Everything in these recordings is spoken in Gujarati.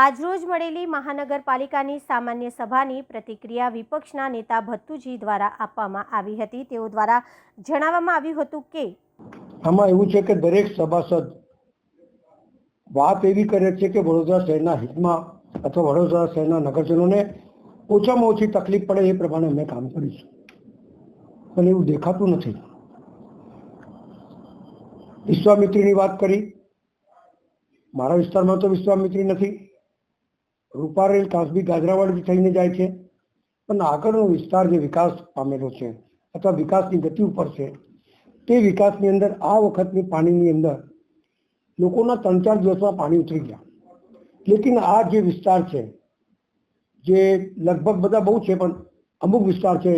આજરોજ મળેલી મહાનગરપાલિકાની સામાન્ય સભાની પ્રતિક્રિયા વિપક્ષના નેતા ભત્તુજી દ્વારા આપવામાં આવી હતી. તેઓ દ્વારા જણાવવામાં આવ્યું હતું કે આમાં એવું છે કે દરેક સભાસદ વાત એવી કરે છે કે વડોદરા શહેરના હિતમાં અથવા વડોદરા શહેરના નગરજનોને ઓછામાં ઓછી તકલીફ પડે એ પ્રમાણે અમે કામ કરીશું. પણ એવું દેખાતું નથી. વિશ્વામિત્રીની વાત કરી. મારા વિસ્તારમાં તો વિશ્વામિત્રી નથી. રૂપારેલ કાસબી ગાજરાવાડ થઈને જાય છે. પણ આગળનો વિસ્તાર જે વિકાસ પામેલો છે, અથવા વિકાસની ગતિ ઉપર છે, તે વિકાસની અંદર આ વખતની પાણીની અંદર લોકોના ત્રણ ચાર દિવસમાં પાણી ઉતરી ગયા. લેકિન આ જે વિસ્તાર છે, જે લગભગ બધા બહુ છે, પણ અમુક વિસ્તાર છે,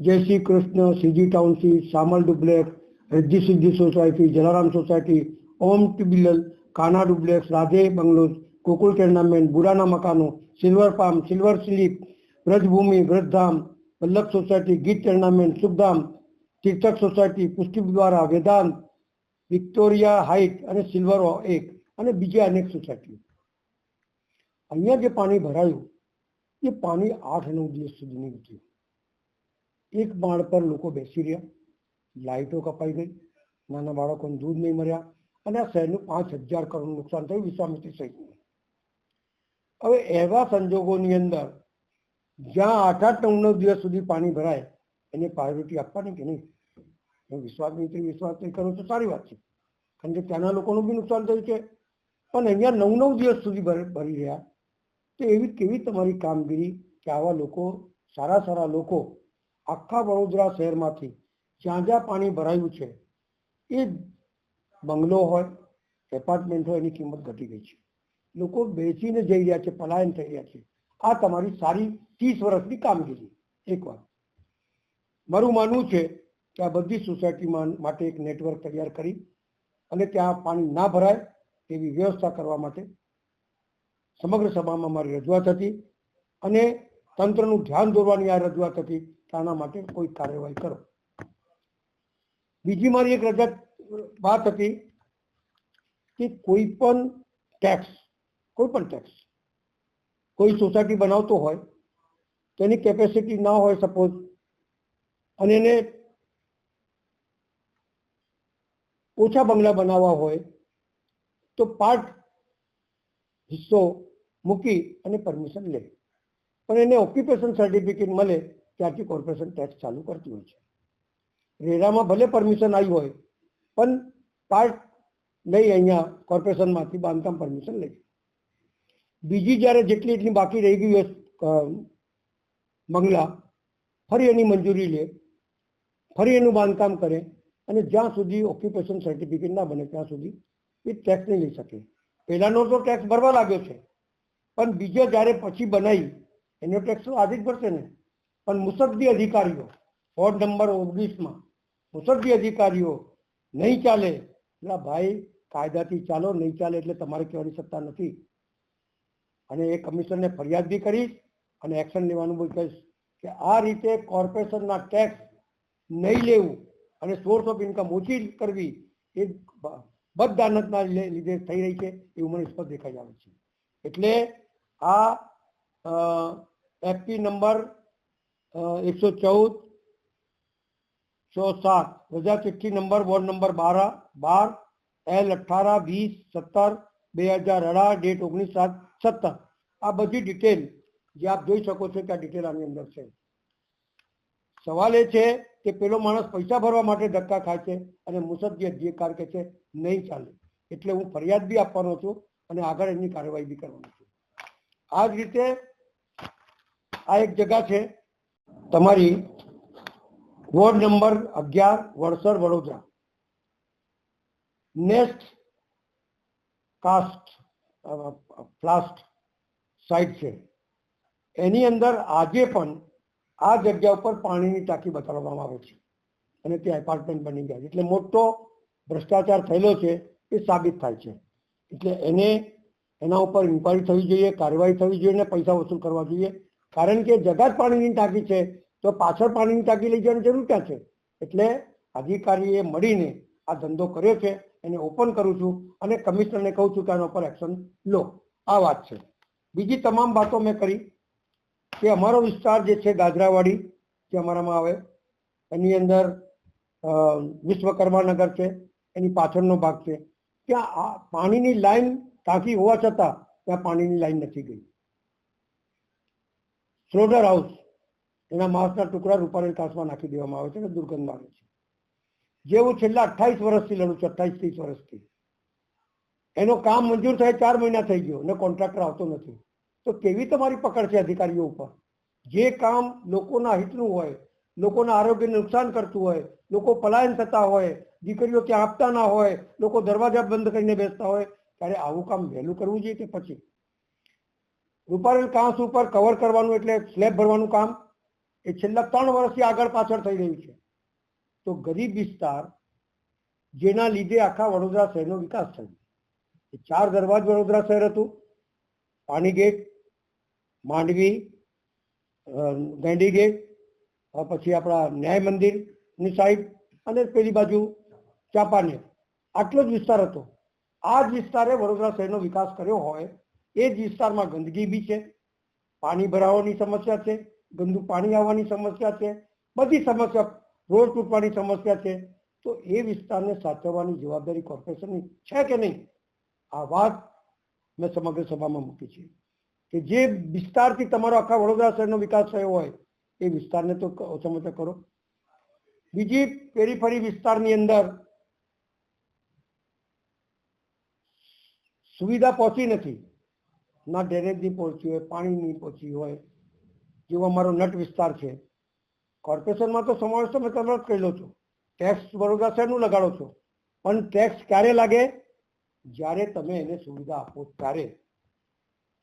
Jay Shri Krishna, CG township, Samal duplex, Riddhi Siddhi society, Jalaram society, Om ટિબિલલ, Kana duplex, Radhe bungalows Gokul tenement બુરાના મકાનો, silver palm, silver slip, Vrajbhoomi, Vrajdham, Vallabh society, Geet tenement Sukhdham, Tirthak society Pushti દ્વારા વેદાંત, વિક્ટોરિયા હાઇટ અને સિલ્વર એક અને બીજી અનેક સોસાયટીઓ. અહીંયા જે પાણી ભરાયું, એ પાણી આઠ નવ દિવસ સુધી નીકળ્યું એક માળ પર લોકો બેસી રહ્યા. લાઇટો કપાઈ ગઈ. નાના બાળકોને દૂધ નહીં મળ્યા અને આ શહેરનું પાંચ હજાર કરોડ નુકસાન થયું. વિશ્વામિત્રી સહિતનું. હવે એવા સંજોગોની અંદર જ્યાં આઠ આઠ નવ નવ દિવસ સુધી પાણી ભરાય, એને પ્રાયોરિટી આપવાની કે નહીં? હું વિશ્વાસ નહીં કરું તો સારી વાત છે. કારણ કે ત્યાંના લોકોનું બી નુકસાન થયું છે. પણ અહીંયા નવ નવ દિવસ સુધી ભરી રહ્યા. તો એવી કેવી તમારી કામગીરી કે આવા લોકો, સારા સારા લોકો, આખા વડોદરા શહેરમાંથી જ્યાં જ્યાં પાણી ભરાયું છે, એ બંગલો હોય, એપાર્ટમેન્ટ હોય, એની કિંમત ઘટી ગઈ છે. લોકો બેસીને જઈ રહ્યા છે, પલાયન થઈ રહ્યા છે. આ તમારી સારી ત્રીસ વર્ષની કામગીરી. એક વાત. મારું માનવું છે કે આ બધી સોસાયટીમાં માટે એક નેટવર્ક તૈયાર કરી અને ત્યાં પાણી ના ભરાય તેવી વ્યવસ્થા કરવા માટે સમગ્ર સભામાં મારી રજૂઆત હતી અને તંત્રનું ધ્યાન દોરવાની આ રજૂઆત હતી આના માટે કોઈ કાર્યવાહી કરો. બીજી મારી એક રજા વાત હતી કે કોઈ પણ ટેક્સ કોઈ પણ ટેક્સ કોઈ સોસાયટી બનાવતો હોય તેની કેપેસિટી ના હોય સપોઝ અને એને ઓછા બંગલા બનાવવા હોય, તો પાર્ટ હિસ્સો મૂકી અને પરમિશન લે. પણ એને ઓક્યુપેશન સર્ટિફિકેટ મળે, ત્યારથી કોર્પોરેશન ટેક્સ ચાલુ કરતી હોય છે. રેરામાં ભલે પરમિશન આવી હોય, પણ પાર્ટ લઈ અહીંયા કોર્પોરેશનમાંથી બાંધકામ પરમિશન લે બીજી જ્યારે જેટલી એટલી બાકી રહી ગઈ બંગલા, ફરી એની મંજૂરી લે, ફરી એનું બાંધકામ કરે અને જ્યાં સુધી ઓક્યુપેશન સર્ટિફિકેટ ના બને ત્યાં સુધી એ ટેક્સ નહીં લઈ શકે. પહેલાંનો તો ટેક્સ ભરવા લાગ્યો છે, પણ બીજો જ્યારે પછી બનાવી, એનો ટેક્સ તો આજે જ ભરશે ને. પણ મુસદ્દી અધિકારીઓ, વોર્ડ નંબર ઓગણીસમાં, મુસદ્દી અધિકારીઓ નહીં ચાલે. એટલે ભાઈ કાયદાથી ચાલો, નહીં ચાલે એટલે તમારે કહેવાની સત્તા નથી. અને એ કમિશનને ફરિયાદ બી કરીશ અને એક્શન લેવાનું બી કહીશ કે આ રીતે કોર્પોરેશનના ટેક્સ નહીં લેવું અને સોર્સ ઓફ ઇન્કમ ઓછી કરવી એ બદદાનતના લીધે થઈ રહી છે એવું મને સ્પષ્ટ દેખાઈ આવે છે. એટલે આ એફપી નંબર એકસો ચૌદ, સો સાત રજા ચિઠ્ઠી નંબર, વોર્ડ નંબર બાર બાર, એલ અઠાર, વીસ, સત્તર બે હજાર અઢાર ડેટ ઓગણીસ સાત સત્તર આ બધી ડિટેલ જે આપ જોઈ શકો છો કે આ ડિટેલ આની અંદર છે. સવાલ એ છે કે પેલો માણસ પૈસા ભરવા માટે ધક્કા ખાય છે અને મુસદ્દી અધિકાર કે છે નહીં ચાલે. એટલે હું ફરિયાદ બી આપવાનો છું અને આગળ એની કાર્યવાહી બી કરવાનો છું. આ જ રીતે આ એક જગા છે તમારી વોર્ડ નંબર અગિયાર વડસર વડોદરા. નેક્સ્ટ કાસ્ટ ફ્લાસ્ટ સાઇટ છે. એની અંદર આજે પણ આ જગ્યા ઉપર પાણીની ટાંકી બતાડવામાં આવે છે અને ત્યાં એપાર્ટમેન્ટ બની ગયા એટલે મોટો ભ્રષ્ટાચાર થયેલો છે એ સાબિત થાય છે. એટલે એને, એના ઉપર ઇન્કવાયરી થવી જોઈએ, કાર્યવાહી થવી જોઈએ અને પૈસા વસૂલ કરવા જોઈએ. કારણ કે જગા જ પાણીની ટાંકી છે, તો પાછળ પાણીની ટાંકી લઈ જવાની જરૂર ક્યાં છે? એટલે અધિકારીએ મળીને આ ધંધો કર્યો છે. એને ઓપન કરું છું અને કમિશનરને કહું છું કે આના ઉપર એક્શન લો. આ વાત છે. બીજી તમામ વાતો મેં કરી કે અમારો વિસ્તાર જે છે ગાજરાવાડી, જે અમારામાં આવે, એની અંદર વિશ્વકર્મા નગર છે, એની પાછળનો ભાગ છે. ત્યાં આ પાણીની લાઈન ટાંકી હોવા છતાં ત્યાં પાણીની લાઈન નથી ગઈ. સ્લોડર હાઉસ એના માંસના ટુકડા રૂપારેલ કાસમાં નાખી દેવામાં આવે છે અને દુર્ગંધ મારે છે. જે હું છેલ્લા અઠ્ઠાવીસ વર્ષથી લડું છું, અઠ્ઠાવીસ ત્રીસ વર્ષથી. એનો કામ મંજૂર થાય ચાર મહિના થઈ ગયો અને કોન્ટ્રાક્ટર આવતો નથી. તો કેવી તમારી પકડ છે અધિકારીઓ ઉપર? જે કામ લોકોના હિતનું હોય, લોકોના આરોગ્યને નુકસાન કરતું હોય, લોકો પલાયન થતા હોય, દીકરીઓ ત્યાં આપતા ના હોય, લોકો દરવાજા બંધ કરીને બેસતા હોય, ત્યારે આવું કામ વહેલું કરવું જોઈએ કે પછી? રૂપારેલ કાંસ ઉપર કવર કરવાનું એટલે સ્લેબ ભરવાનું કામ, એ છેલ્લા ત્રણ વર્ષથી આગળ પાછળ થઈ રહ્યું છે. તો ગરીબ વિસ્તાર જેના લીધે આખા વડોદરા શહેરનો વિકાસ થયો. એ ચાર દરવાજ વડોદરા શહેર હતું. પાણી ગેટ, માંડવી ગાંધી ગેટ પછી આપણા ન્યાય મંદિરની સાઈડ અને પેલી બાજુ ચાંપાનેર. આટલો જ વિસ્તાર હતો. આ જ વિસ્તારે વડોદરા શહેરનો વિકાસ કર્યો હોય એ જ વિસ્તારમાં ગંદકી બી છે, પાણી ભરાવાની સમસ્યા છે, ગંદુ પાણી આવવાની સમસ્યા છે, બધી સમસ્યા રોડ તૂટવાની સમસ્યા છે, તો એ વિસ્તારને સાચવવાની જવાબદારી કોર્પોરેશનની છે કે નહીં? આ વાત મેં સમગ્ર સભામાં મૂકી છે. કે જે વિસ્તારથી તમારો આખા વડોદરા શહેરનો વિકાસ થયો હોય, એ વિસ્તારને તો ઓછા કરો. બીજી પેરીફરી વિસ્તારની અંદર સુવિધા પહોંચી નથી. ના ડ્રેનેજની પહોંચી હોય, પાણીની પહોંચી હોય, જેવો અમારો નટ વિસ્તાર છે કોર્પોરેશનમાં તો સમાવેશ તો મેં તમે જ કરેલો છો. ટેક્સ વડોદરા શહેરનું લગાડો છો. પણ ટેક્સ ક્યારે લાગે? જ્યારે તમે એને સુવિધા આપો ત્યારે.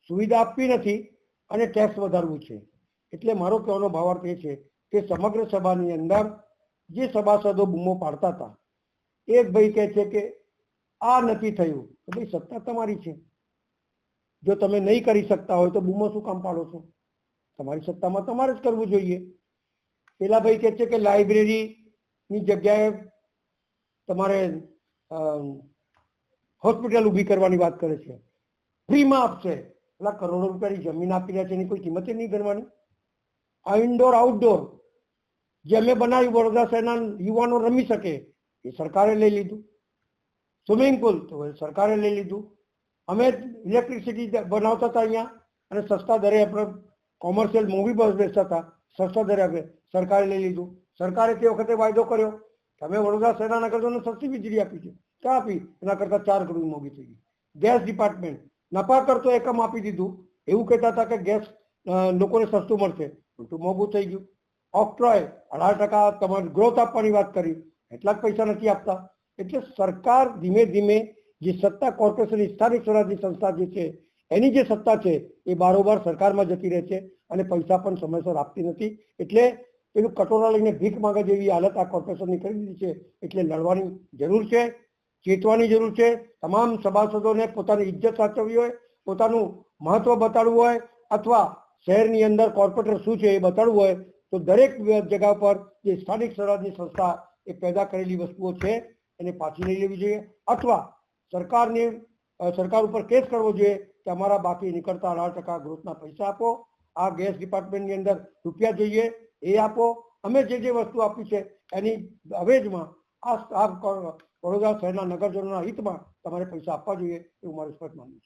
સુવિધા આપવી નથી અને ટેક્સ વધારવું છે. એટલે મારો કહેવાનો ભાવાર્થ એ છે કે સમગ્ર સભાની અંદર જે સભાસદો બૂમો પાડતા હતા એક ભાઈ કહે છે કે આ નથી થયું. તો ભાઈ સત્તા તમારી છે. જો તમે નહીં કરી શકતા હોય તો બૂમો શું કામ પાડો છો? તમારી સત્તામાં તમારે જ કરવું જોઈએ. પેલા ભાઈ કહે છે કે લાઇબ્રેરીની જગ્યાએ તમારે હોસ્પિટલ ઊભી કરવાની વાત કરે છે. ફ્રીમાં આપશે. પેલા કરોડો રૂપિયાની જમીન આપી રહ્યા છે, એની કોઈ કિંમત નહીં ગણવાની આ ઇન્ડોર આઉટડોર જે અમે બનાવ્યું, વડોદરા શહેરના યુવાનો રમી શકે, એ સરકારે લઈ લીધું. સ્વિમિંગ પુલ તો સરકારે લઈ લીધું. અમે ઇલેક્ટ્રિસિટી બનાવતા હતા અહીંયા, અને સસ્તા દરે આપણે કોમર્શિયલ મૂવી બસ બેસતા હતા, સસ્તા દરે આપણે સરકારે લઈ લીધું. સરકારે તે વખતે વાયદો કર્યો. તમે વડોદરા શહેરના નગરજનોને સસ્તી વીજળી આપી છે. ક્યાં આપી? એના કરતાં ચાર કરોડ મોંઘી થઈ ગઈ. ગેસ ડિપાર્ટમેન્ટ નફા કરતો એકમ આપી દીધું. એવું કહેતા હતા કે ગેસ લોકોને સસ્તું મળશે. ઉલટું મોંઘું થઈ ગયું. ઓક્ટ્રોય અઢાર ટકા તમારે ગ્રોથ આપવાની વાત કરી. એટલા જ પૈસા નથી આપતા. એટલે સરકાર ધીમે ધીમે જે સત્તા કોર્પોરેશનની સ્થાનિક સ્વરાજની સંસ્થા જે છે, એની જે સત્તા છે, એ બારોબાર સરકારમાં જતી રહે છે અને પૈસા પણ સમયસર આપતી નથી. એટલે પેલું કટોરા લઈને ભીખ માંગે જેવી હાલત આ કોર્પોરેશનની કરી દીધી છે. એટલે લડવાની જરૂર છે, ચેતવાની જરૂર છે. તમામ સભાસદોને પોતાની ઇજ્જત સાચવવી હોય, પોતાનું મહત્વ બતાડવું હોય, અથવા શહેરની અંદર કોર્પોરેટર શું છે એ બતાડવું હોય, તો દરેક જગા પર જે સ્થાનિક સ્વરાજની સંસ્થા એ પેદા કરેલી વસ્તુઓ છે, એને પાછી લઈ લેવી જોઈએ. અથવા સરકારને સરકાર ઉપર કેસ કરવો જોઈએ કે અમારા બાકી નીકળતા અઢાર ટકા ગ્રોથના પૈસા આપો. આ ગેસ ડિપાર્ટમેન્ટની અંદર રૂપિયા જોઈએ. એ આપો. અમે જે જે વસ્તુ આપી છે, એની અવેજમાં આ વડોદરા શહેરના નગરજનોના હિતમાં તમારે પૈસા આપવા જોઈએ એવું મારું સ્પષ્ટ માનવું છે.